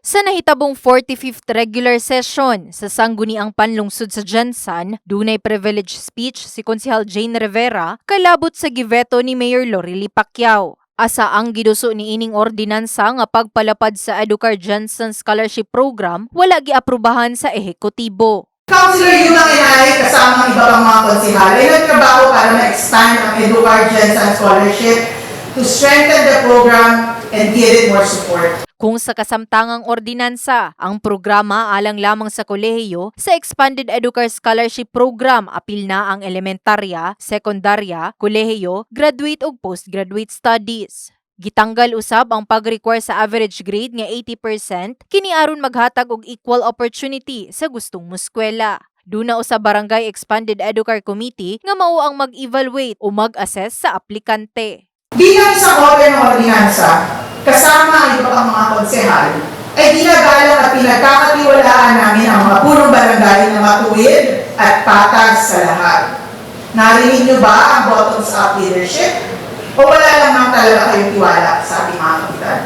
Sa nahitabong 45th regular session sa sangguniang panlungsod sa Jensan, dunay privilege speech si Konsehal Jane Rivera kalabot sa giveto ni Mayor Lorely Pacquiao. Asa ang giduso ni ining ordinansa nga pagpalapad sa Educar Jensen Scholarship Program wala giaprubahan sa ehekutibo. Councilor Yuna Inay kasama ang iba pang mga konsihal ay nagtrabaho para ma-expand ang Educard Jensen Scholarship to strengthen the program and give it more support. Kung sa kasamtangang ordinansa, ang programa alang lamang sa kolehiyo sa Expanded Educar Scholarship Program apil na ang elementarya, sekundarya, kolehiyo, graduate ug postgraduate studies. Gitanggal usab ang pag-require sa average grade nga 80% kini aron maghatag og equal opportunity sa gustong muskwela. Duna usab Barangay Expanded Educar Committee nga mao ang mag-evaluate o mag-assess sa aplikante. Bilang isang kopya ng ordinansa, kasama ang iba pang mga konsehal, ay ginagalang at pinagkakatiwalaan namin ang mga punong barangay na matuwid at patas sa lahat. Narinig niyo ba ang bottoms-up leadership? O wala lamang talaga kayong tiwala sa ating mga kapitan?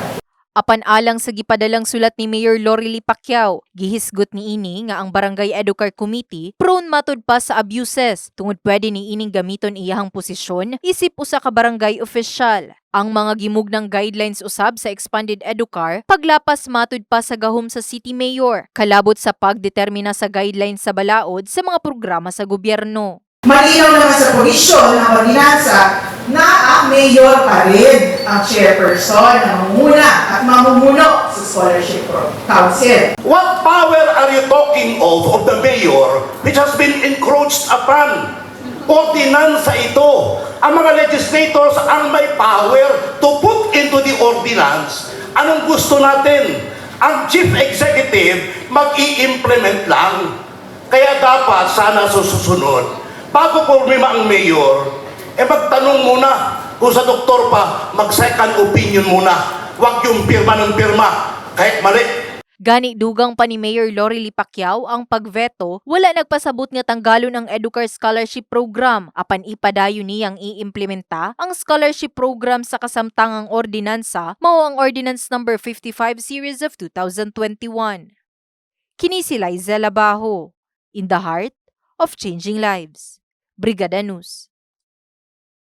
Apan alang sa gipadalang sulat ni Mayor Lorely Pacquiao, gihisgot ni ini nga ang Barangay Educar Committee prone matud pa sa abuses tungod pwede ni ining gamiton iyahang posisyon isip usa ka barangay official. Ang mga gimugnang guidelines usab sa Expanded Educar paglapas matud pa sa gahom sa City Mayor, kalabot sa pagdetermina sa guidelines sa balaod sa mga programa sa gobyerno. Malinaw naman sa provision ng ordinansa na mayor pa rin ang chairperson na mamuna at mamumuno sa scholarship council. What power are you talking of of the mayor which has been encroached upon? Ordinansa ito. Ang mga legislators ang may power to put into the ordinance anong gusto natin. Ang chief executive mag-i-implement lang. Kaya dapat sana susunod. Bago pumima ang mayor, eh magtanong muna kung sa doktor pa, mag-second opinion muna. Huwag yung pirma ng pirma. Kahit mali, Gani dugang pa ni Mayor Lorely Pacquiao ang pagveto, wala nagpasabot nga tanggalon ang Educar Scholarship Program apan ipadayon niyang iimplementa ang scholarship program sa kasamtangang ordinansa mao ang Ordinance number 55 series of 2021. Kini si Liza Labajo, in the heart of changing lives. Brigada News.